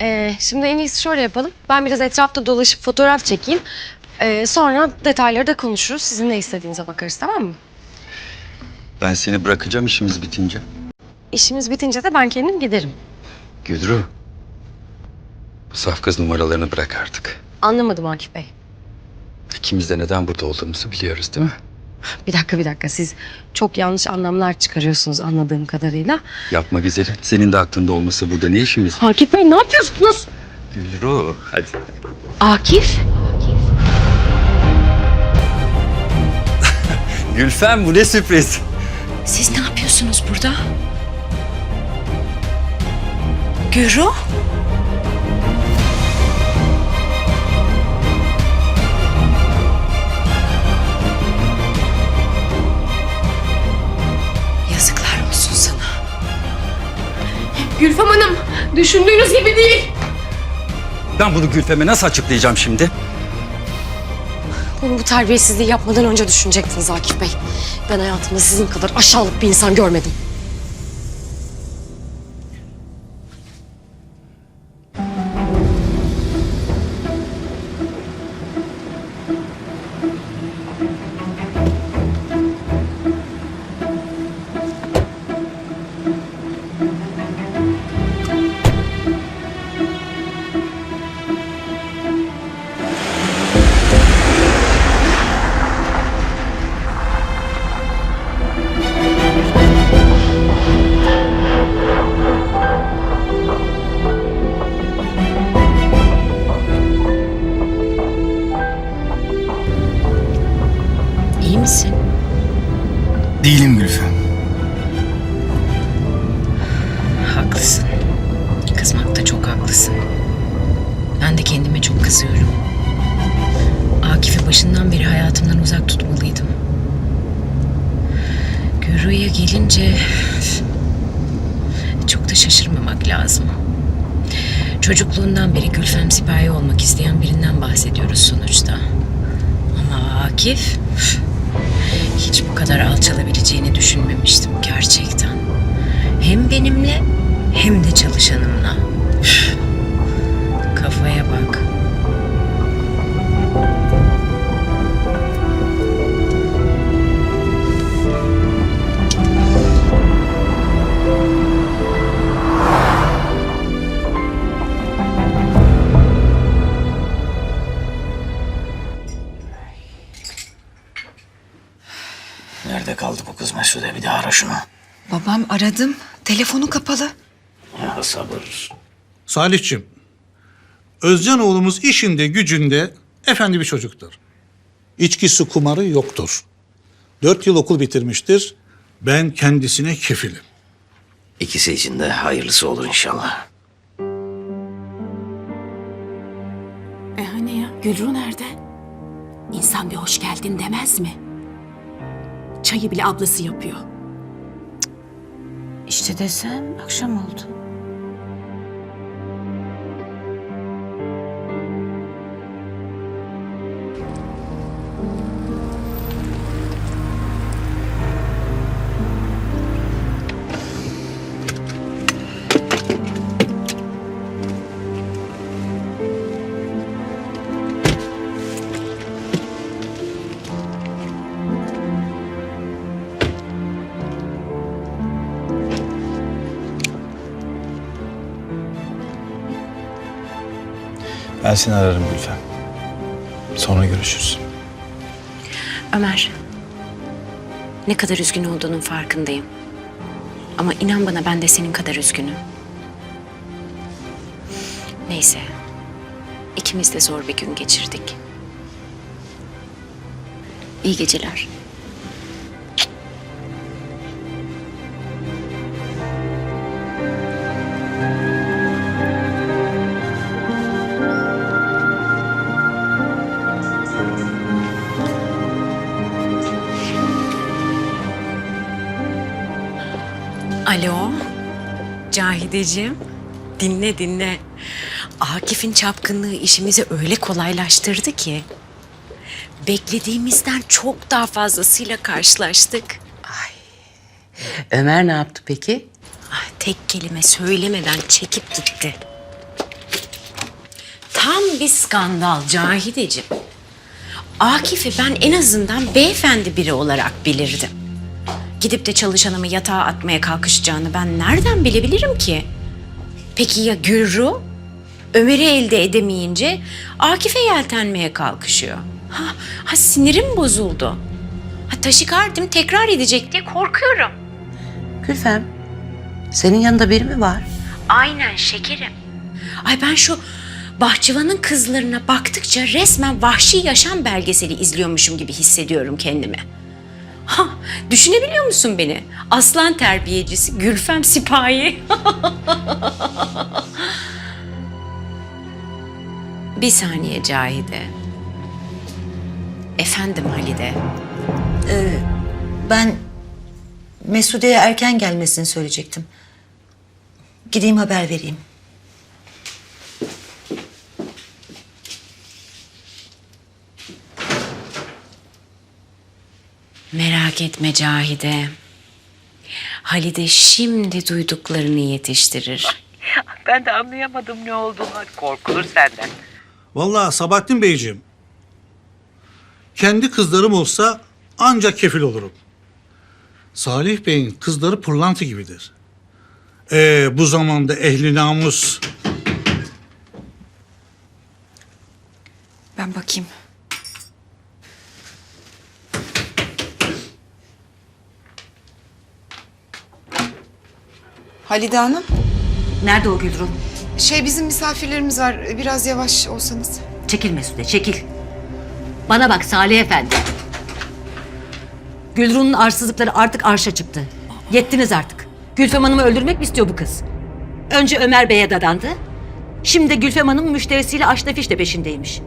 Ee, şimdi en iyisi şöyle yapalım. Ben biraz etrafta dolaşıp fotoğraf çekeyim. Ee, sonra detayları da konuşuruz. Sizin ne istediğinize bakarız tamam mı? Ben seni bırakacağım işimiz bitince. İşimiz bitince de ben kendim giderim. Güdrü. Bu saf kız numaralarını bırak artık. Anlamadım Akif Bey. İkimiz de neden burada olduğumuzu biliyoruz değil mi? Bir dakika bir dakika siz çok yanlış anlamlar çıkarıyorsunuz anladığım kadarıyla. Yapma güzelim. Senin de aklında olması burada ne işimiz? Akif Bey ne yapıyorsunuz? Gülru hadi. Akif? Gülfem bu ne sürpriz. Siz ne yapıyorsunuz burada? Gürü? Gülfem Hanım düşündüğünüz gibi değil. Ben bunu Gülfem'e nasıl açıklayacağım şimdi? Bunu bu terbiyesizliği yapmadan önce düşünecektiniz Akif Bey. Ben hayatımda sizin kadar aşağılık bir insan görmedim. Misin? Değilim Gülfem. Haklısın. Kızmakta çok haklısın. Ben de kendime çok kızıyorum. Akif'i başından beri hayatımdan uzak tutmalıydım. Gürü'ye gelince çok da şaşırmamak lazım. Çocukluğundan beri Gülfem sipahi olmak isteyen birinden bahsediyoruz sonuçta. Ama Akif hiç bu kadar alçalabileceğini düşünmemiştim gerçekten. Hem benimle hem de çalışanımla. Nerede kaldı bu kız Mesude? Bir daha ara şunu. Babam aradım. Telefonu kapalı. Ya sabır. Salihçim, Özcan oğlumuz işinde gücünde efendi bir çocuktur. İçkisi kumarı yoktur. Dört yıl okul bitirmiştir. Ben kendisine kefilim. İkisi için de hayırlısı olur inşallah. E hani ya? Gülru nerede? İnsan bir hoş geldin demez mi? Çayı bile ablası yapıyor. İşte desem akşam oldu. Ben seni ararım Gülfem. Sonra görüşürüz. Ömer. Ne kadar üzgün olduğunun farkındayım. Ama inan bana ben de senin kadar üzgünüm. Neyse. İkimiz de zor bir gün geçirdik. İyi geceler. Alo, Cahideciğim. Dinle dinle. Akif'in çapkınlığı işimizi öyle kolaylaştırdı ki. Beklediğimizden çok daha fazlasıyla karşılaştık. Ömer ne yaptı peki? Ah, tek kelime söylemeden çekip gitti. tam bir skandal Cahideciğim. Akif'i ben en azından beyefendi biri olarak bilirdim. Gidip de çalışanımı yatağa atmaya kalkışacağını ben nereden bilebilirim ki? Peki ya Gürru? Ömer'i elde edemeyince Akif'e yeltenmeye kalkışıyor. Ha, ha sinirim bozuldu. Ha taşikardim tekrar edecek diye korkuyorum. Gülfem, senin yanında biri mi var? Aynen şekerim. Ay ben şu bahçıvanın kızlarına baktıkça resmen vahşi yaşam belgeseli izliyormuşum gibi hissediyorum kendimi. Ha, düşünebiliyor musun beni? Aslan terbiyecisi Gülfem Sipahi. Bir saniye Cahide. Efendim Halide. Ben Mesude'ye erken gelmesini söyleyecektim. Gideyim haber vereyim. Merak etme Cahide. Halide şimdi duyduklarını yetiştirir. Ben de anlayamadım ne olduğunu. Korkulur senden. Vallahi Sabahattin Beyciğim, kendi kızlarım olsa ancak kefil olurum. Salih Bey'in kızları pırlanta gibidir. Ee, bu zamanda ehli namus Ben bakayım. Halide Hanım. Nerede o Gülru? Şey bizim misafirlerimiz var. Biraz yavaş olsanız. Çekil Mesude, çekil. Bana bak Salih Efendi. Gülru'nun arsızlıkları artık arşa çıktı. Yettiniz artık. Gülfem Hanım'ı öldürmek mi istiyor bu kız? Önce Ömer Bey'e dadandı. Şimdi de Gülfem Hanım müşterisiyle aşnafiş de peşindeymiş.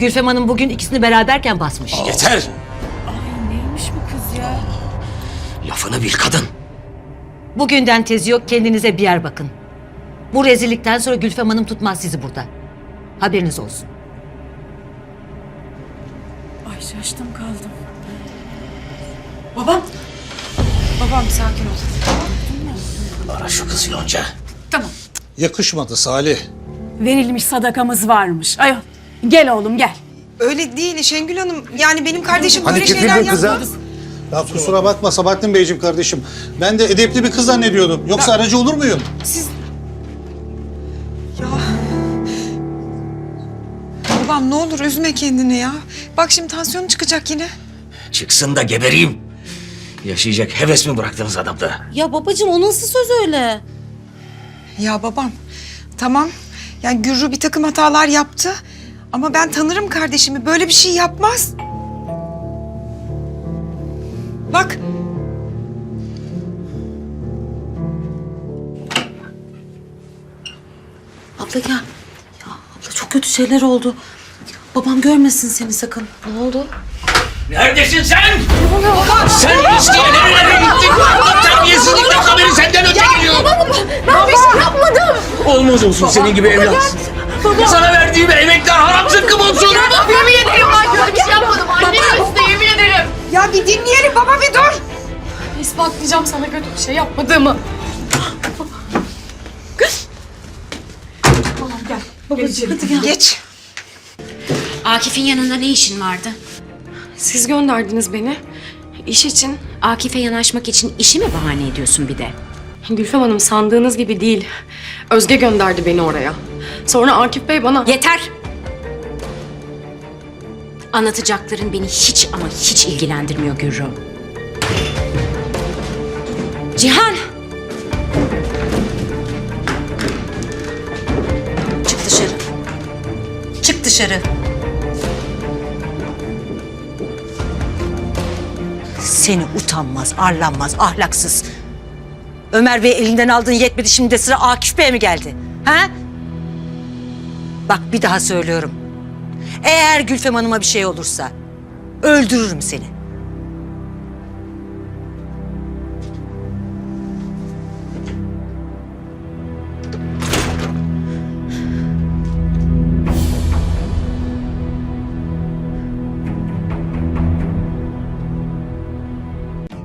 Gülfem Hanım bugün ikisini beraberken basmış. Yeter. Lafını bil kadın. Bugünden tezi yok kendinize bir yer bakın. Bu rezillikten sonra Gülfem Hanım tutmaz sizi burada. Haberiniz olsun. Ay şaştım kaldım. Babam. Babam sakin ol. Ara şu kızı Yonca. yakışmadı Salih. Verilmiş sadakamız varmış. Ay gel oğlum gel. Öyle değil Şengül Hanım. Yani benim kardeşim Hani böyle şeyler yapmadı. Ya kusura bakma Sabahattin Beyciğim kardeşim. Ben de edepli bir kız zannediyordum. Yoksa aracı olur muyum? Siz... Ya... Babam ne olur üzme kendini ya. Bak şimdi tansiyonu çıkacak yine. Çıksın da gebereyim. Yaşayacak heves mi bıraktınız adamda? Ya babacığım o nasıl söz öyle? Ya babam tamam. Yani Gürru bir takım hatalar yaptı. Ama ben tanırım kardeşimi. Böyle bir şey yapmaz. Bak Abla gel. Ya abla çok kötü şeyler oldu. Babam görmesin seni sakın. Ne oldu? Neredesin sen? Sen isteye nerelere gittin? Bu terbiyesizlikten haberi senden önce geliyor. Ben bir şey yapmadım. Olmaz olsun senin gibi evlat. Sana verdiğim emekler haram sana kötü bir şey yapmadığımı. Geç. Akif'in yanında ne işin vardı? Siz gönderdiniz beni. İş için. Akif'e yanaşmak için işi mi bahane ediyorsun bir de? Gülfem Hanım sandığınız gibi değil. Özge gönderdi beni oraya. Sonra Akif Bey bana... Yeter! Anlatacakların beni hiç ama hiç ilgilendirmiyor Gürru. Cihan! Çık dışarı. Çık dışarı. Seni utanmaz, arlanmaz, ahlaksız. Ömer Bey elinden aldığın yetmedi şimdi de sıra Akif Bey'e mi geldi? Ha? Bak bir daha söylüyorum. Eğer Gülfem Hanım'a bir şey olursa öldürürüm seni.